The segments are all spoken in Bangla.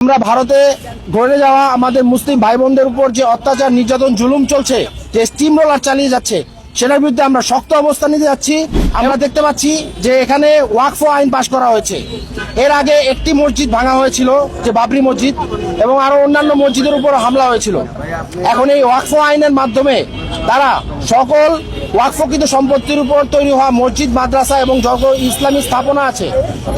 আমরা ভারতে ঘুরে যাওয়া আমাদের মুসলিম ভাই বোনদের উপর যে অত্যাচার, নির্যাতন, জুলুম চলছে, যে স্টিম রোলার চালিয়ে যাচ্ছে, সেটার বিরুদ্ধে আমরা শক্ত অবস্থান নিতে যাচ্ছি। আমরা দেখতে পাচ্ছি যে এখানে ওয়াকফ আইন পাশ করা হয়েছে। এর আগে একটি মসজিদ ভাঙা হয়েছিল, যে বাবরি মসজিদ, এবং আরও অন্যান্য মসজিদের উপর হামলা হয়েছিল। এখন এই ওয়াকফ আইনের মাধ্যমে তারা সকল ওয়াকফকৃত সম্পত্তির উপর তৈরি হওয়া মসজিদ, মাদ্রাসা এবং যত ইসলামী স্থাপনা আছে,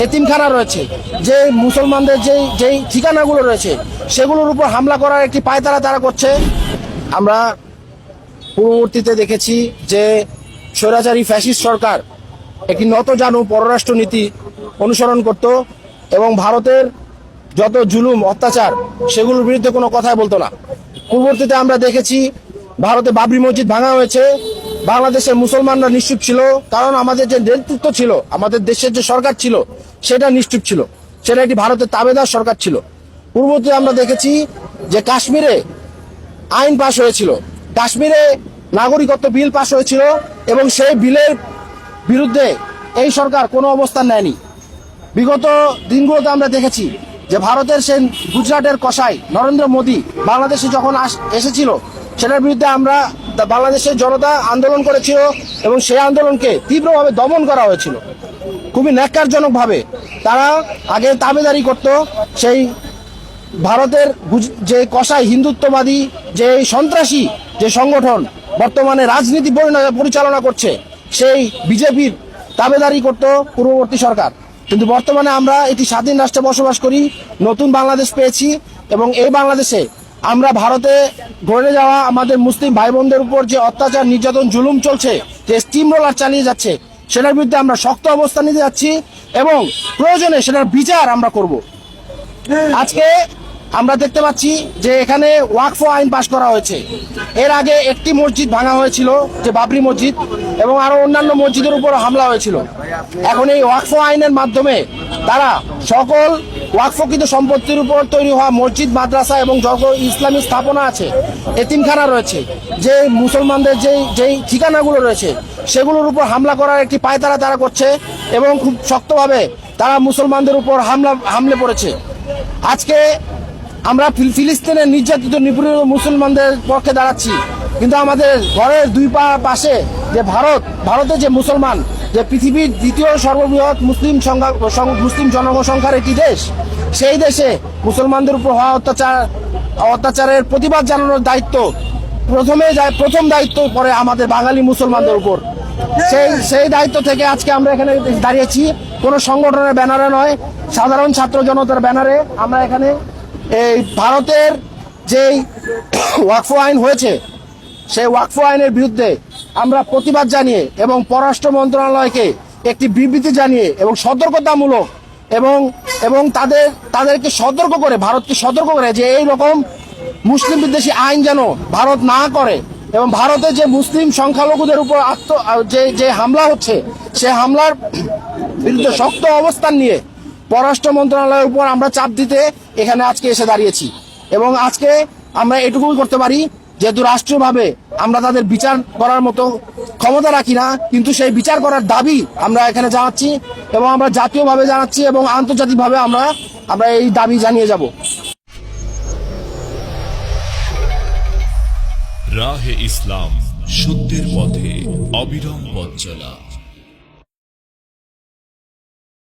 এতিমখানা রয়েছে, যে মুসলমানদের যেই যেই ঠিকানাগুলো রয়েছে, সেগুলোর উপর হামলা করার একটি পায়তারা তারা করছে। আমরা পূর্ববর্তীতে দেখেছি যে স্বৈরাচারী ফ্যাসিস্ট সরকার একটি নতজানু পররাষ্ট্র নীতি অনুসরণ করত এবং ভারতের যত জুলুম, অত্যাচার, সেগুলোর বিরুদ্ধে কোনো কথাই বলতো না। পূর্ববর্তীতে আমরা দেখেছি ভারতে বাবরি মসজিদ ভাঙা হয়েছে বাংলাদেশের মুসলমানরা নিশ্চুপ ছিল, কারণ আমাদের যে নেতৃত্ব ছিল, আমাদের দেশের যে সরকার ছিল, সেটা নিশ্চুপ ছিল। সেটা একটি ভারতের তাবেদার সরকার ছিল। পূর্ববর্তীতে আমরা দেখেছি যে কাশ্মীরে আইন পাশ হয়েছিল। কাশ্মীরে নাগরিকত্ব বিল পাশ হয়েছিল এবং সেই বিলের বিরুদ্ধে এই সরকার কোনো অবস্থান নেয়নি। বিগত দিনগুলোতে আমরা দেখেছি যে ভারতের সেই গুজরাটের কসাই নরেন্দ্র মোদী বাংলাদেশে যখন এসেছিল সেটার বিরুদ্ধে আমরা বাংলাদেশের জনতা আন্দোলন করেছিল এবং সেই আন্দোলনকে তীব্রভাবে দমন করা হয়েছিল। খুবই ন্যাক্কারজনকভাবে তারা আগে তাবেদারি করত, সেই ভারতের যে কসাই হিন্দুত্ববাদী, যে সন্ত্রাসী যে সংগঠন বর্তমানে রাজনীতি পরিচালনা করছে, সেই বিজেপির দাবেদারি করত পূর্ববর্তী সরকার। কিন্তু বর্তমানে আমরা একটি স্বাধীন রাষ্ট্রে বসবাস করি, নতুন বাংলাদেশ পেয়েছি এবং এই বাংলাদেশে আমরা ভারতে ঘুরে যাওয়া আমাদের মুসলিম ভাই বোনদের উপর যে অত্যাচার, নির্যাতন, জুলুম চলছে, যে স্টিম রোলার চালিয়ে যাচ্ছে, সেটার বিরুদ্ধে আমরা শক্ত অবস্থান নিতে যাচ্ছি এবং প্রয়োজনে সেটার বিচার আমরা করব। আজকে আমরা দেখতে পাচ্ছি যে এখানে ওয়াকফ আইন পাশ করা হয়েছে। এর আগে একটি মসজিদ ভাঙা হয়েছিল, যে বাবরি মসজিদ, এবং আরও অন্যান্য মসজিদের উপর হামলা হয়েছিল। এখন এই ওয়াকফ আইনের মাধ্যমে তারা সকল ওয়াকফকৃত সম্পত্তির উপর তৈরি হওয়া মসজিদ, মাদ্রাসা এবং যত ইসলামী স্থাপনা আছে এতিমখানা রয়েছে। যে মুসলমানদের যেই যেই ঠিকানাগুলো রয়েছে, সেগুলোর উপর হামলা করার একটি পায়তারা তারা করছে এবং খুব শক্তভাবে তারা মুসলমানদের উপর হামলা, হামলে পড়েছে। আজকে আমরা ফিল- ফিলিস্তিনের নির্যাতিত নিপীড়িত মুসলমানদের পক্ষে দাঁড়াচ্ছি, কিন্তু আমাদের ঘরের দুই পা পাশে যে ভারত, ভারতের যে মুসলমান যে পৃথিবীর দ্বিতীয় সর্ববৃহৎ মুসলিম সংখ্যা মুসলিম জনসংখ্যার একটি দেশ, সেই দেশে মুসলমানদের উপর হওয়া অত্যাচার, অত্যাচারের প্রতিবাদ জানানোর দায়িত্ব প্রথমে যায়, প্রথম দায়িত্ব পড়ে আমাদের বাঙালি মুসলমানদের উপর। সেই সেই দায়িত্ব থেকে আজকে আমরা এখানে দাঁড়িয়েছি। কোনো সংগঠনের ব্যানারে নয়, সাধারণ ছাত্র জনতার ব্যানারে আমরা এখানে এই ভারতের যেই ওয়াকফ আইন হয়েছে, সেই ওয়াকফ আইনের বিরুদ্ধে আমরা প্রতিবাদ জানিয়ে এবং পররাষ্ট্র মন্ত্রণালয়কে একটি বিবৃতি জানিয়ে এবং সতর্কতামূলক এবং এবং তাদের, তাদেরকে সতর্ক করে, ভারতকে সতর্ক করে যে এই রকম মুসলিম বিদ্বেষী আইন যেন ভারত না করে এবং ভারতে যে মুসলিম সংখ্যালঘুদের উপর আত্ম, যে যে হামলা হচ্ছে, সে হামলার বিরুদ্ধে শক্ত অবস্থান নিয়ে পররাষ্ট্র মন্ত্রণালয়ের উপর আমরা চাপ দিতে এখানে আজকে এসে দাঁড়িয়েছি। এবং আজকে আমরা এটুকুই করতে পারি যেহেতু রাষ্ট্রীয়ভাবে আমরা তাদের বিচার করার মতো ক্ষমতা রাখি না, কিন্তু সেই বিচার করার দাবি আমরা এখানে জানাচ্ছি এবং আমরা জাতীয়ভাবে জানাচ্ছি এবং আন্তর্জাতিকভাবে আমরা আমরা এই দাবি জানিয়ে যাব। রাহে ইসলাম, সত্যের পথে অবিরম পথ চলা।